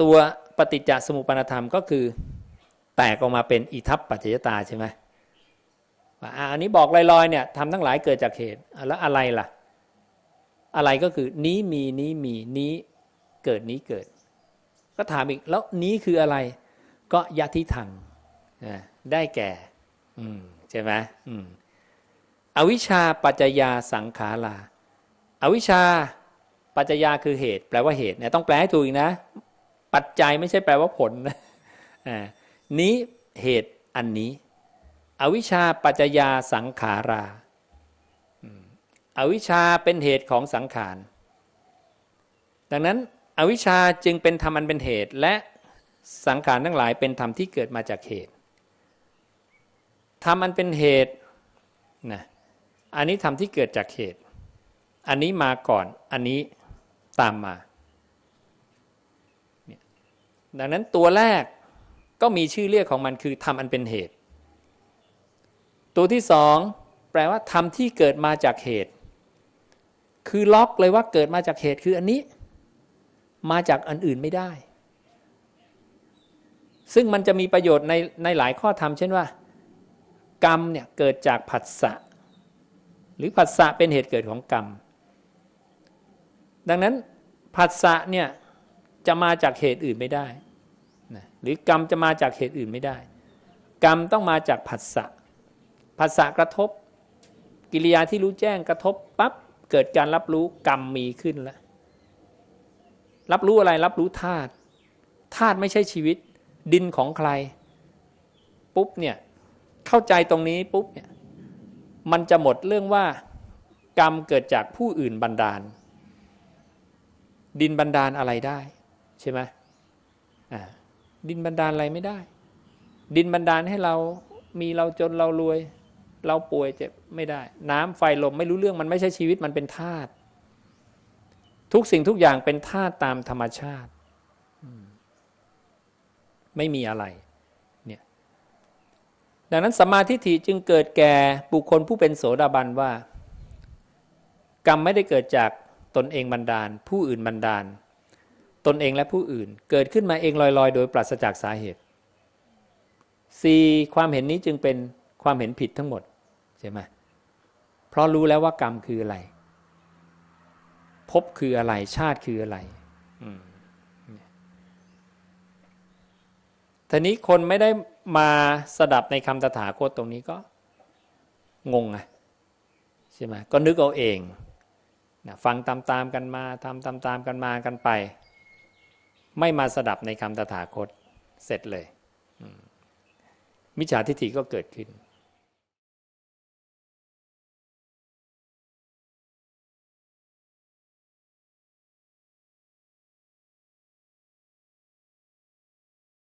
ตัวปฏิจจสมุปนธรรมก็คือ แตกออกมาเป็นอิทัปปัจจยตาใช่ไหมว่าอันนี้บอกลอยๆเนี่ยทำทั้งหลายเกิดจากเหตุแล้วอะไรล่ะ อะไรก็คือนี้มีนี้มีนี้เกิดนี้เกิด ก็ถามอีกแล้วนี้คืออะไร ก็ยะทิทังได้แก่ อืมใช่ไหมอืมอวิชชาปัจจยาสังขาราอวิชชาปัจจยาคือเหตุ แปลว่าเหตุเนี่ยต้องแปลให้ถูกอีกนะ ปัจจัยไม่ใช่แปลว่าผลนะอ่านี้เหตุอันนี้ อวิชชาปัจจยาสังขาราอวิชชาเป็นเหตุของสังขาร ดังนั้นอวิชชาจึงเป็นธรรมอันเป็นเหตุ และสังขารทั้งหลายเป็นธรรมที่เกิดมาจากเหตุธรรมอันเป็นเหตุนะอันนี้ธรรมที่เกิดจากเหตุ อันนี้มาก่อนอันนี้ตามมา ดังนั้นตัวแรกก็มีชื่อเรียกของมันคือธรรมอันเป็นเหตุ ตัวที่สองแปลว่าธรรมที่เกิดมาจากเหตุ คือล็อกเลยว่าเกิดมาจากเหตุคืออันนี้ มาจากอันอื่นไม่ได้ ซึ่งมันจะมีประโยชน์ในในหลายข้อธรรมเช่นว่า กรรมเนี่ยเกิดจากผัสสะหรือผัสสะเป็นเหตุเกิดของกรรม ดังนั้นผัสสะเนี่ยจะมาจากเหตุอื่นไม่ได้ นะหรือกรรมจะมาจากเหตุอื่นไม่ได้ กรรมต้องมาจากผัสสะผัสสะกระทบ กิริยาที่รู้แจ้งกระทบปั๊บเกิดการรับรู้กรรมมีขึ้นแล้วรับรู้อะไรรับรู้ธาตุธาตุไม่ใช่ชีวิต ดินของใคร ปุ๊บเนี่ยเข้าใจตรงนี้ปุ๊บเนี่ยมันจะหมดเรื่องว่า กรรมเกิดจากผู้อื่นบันดาล ดินบันดาลอะไรได้ ใช่ไหมอ่า ดินบันดาลอะไรไม่ได้ ดินบันดาลให้เรามีเราจนเรารวย เราป่วยเจ็บไม่ได้ น้ำไฟลมไม่รู้เรื่องมันไม่ใช่ชีวิตมันเป็นธาตุทุกสิ่งทุกอย่างเป็นธาตุตามธรรมชาติ ไม่มีอะไรเนี่ยดังนั้นสมาทิฐิจึงเกิดแก่บุคคลผู้เป็นโสดาบันว่า กรรมไม่ได้เกิดจากตนเองบันดาล ผู้อื่นบันดาล ตนเองและผู้อื่น เกิดขึ้นมาเองลอยๆ โดยปราศจากสาเหตุสี่ความเห็นนี้จึงเป็นความเห็นผิดทั้งหมดใช่ไหมเพราะรู้แล้วว่ากรรมคืออะไรพบคืออะไรชาติคืออะไรทีนี้คนไม่ได้มาสดับในคำตถาคตตรงนี้ก็งงไงใช่ไหมก็นึกเอาเองนะฟังตามๆกันมาทำตามๆกันมากันไป ไม่มาสดับในคำตถาคตเสร็จเลยมิจฉาทิฏฐิก็เกิดขึ้น